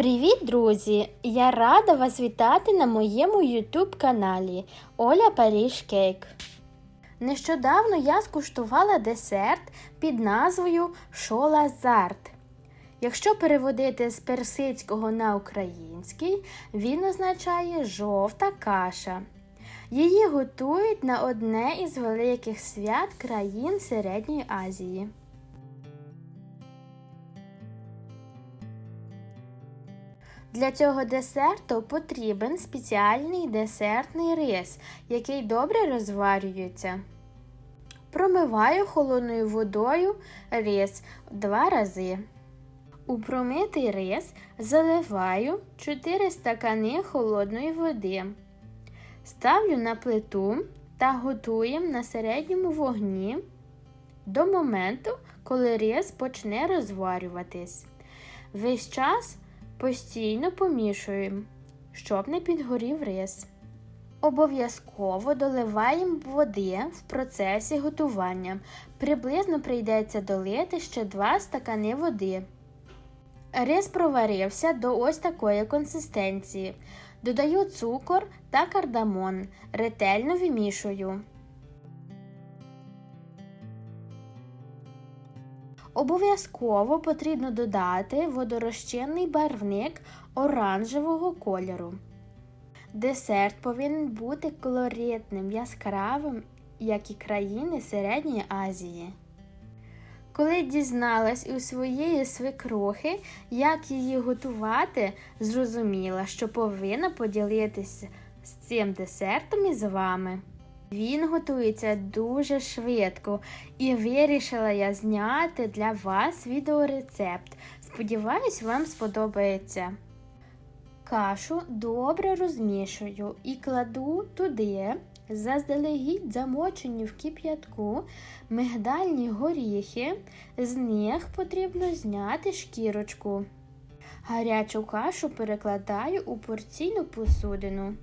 Привіт, друзі! Я рада вас вітати на моєму YouTube каналі Оля Паріж Кейк. Нещодавно я скуштувала десерт під назвою Шолазарт. Якщо переводити з персидського на український, він означає жовта каша. Її готують на одне із великих свят країн Середньої Азії. Для цього десерту потрібен спеціальний десертний рис, який добре розварюється. Промиваю холодною водою рис два рази. У промитий рис заливаю 4 стакани холодної води. Ставлю на плиту та готуємо на середньому вогні до моменту, коли рис почне розварюватись. Весь час Постійно помішуємо, щоб не підгорів рис. Обов'язково доливаємо води в процесі готування. Приблизно прийдеться долити ще 2 стакани води. Рис проварився до ось такої консистенції. Додаю цукор та кардамон. Ретельно вимішую. Обов'язково потрібно додати водорозчинний барвник оранжевого кольору. Десерт повинен бути колоритним, яскравим, як і країни Середньої Азії. Коли дізналась у своєї свекрухи, як її готувати, зрозуміла, що повинна поділитися з цим десертом із вами. Він готується дуже швидко і вирішила я зняти для вас відеорецепт. Сподіваюсь, вам сподобається. Кашу добре розмішую і кладу туди заздалегідь замочені в кип'ятку мигдальні горіхи, з них потрібно зняти шкірочку. Гарячу кашу перекладаю у порційну посудину.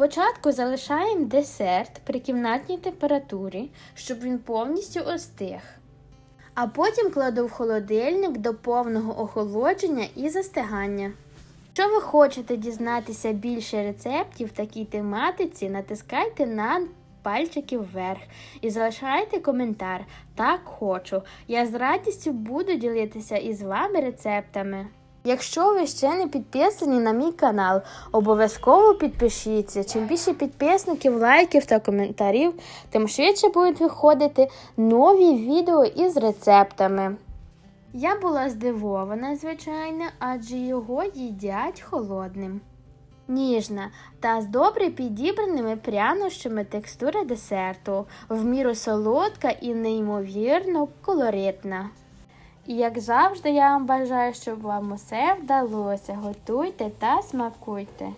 Спочатку залишаємо десерт при кімнатній температурі, щоб він повністю остиг. А потім кладу в холодильник до повного охолодження і застигання. Якщо ви хочете дізнатися більше рецептів в такій тематиці, натискайте на пальчики вверх і залишайте коментар. Так хочу. Я з радістю буду ділитися із вами рецептами. Якщо ви ще не підписані на мій канал, обов'язково підпишіться. Чим більше підписників, лайків та коментарів, тим швидше будуть виходити нові відео із рецептами. Я була здивована, звичайно, адже його їдять холодним. Ніжна та з добре підібраними прянощами текстура десерту, в міру солодка і неймовірно колоритна. І як завжди, я вам бажаю, щоб вам усе вдалося. Готуйте та смакуйте.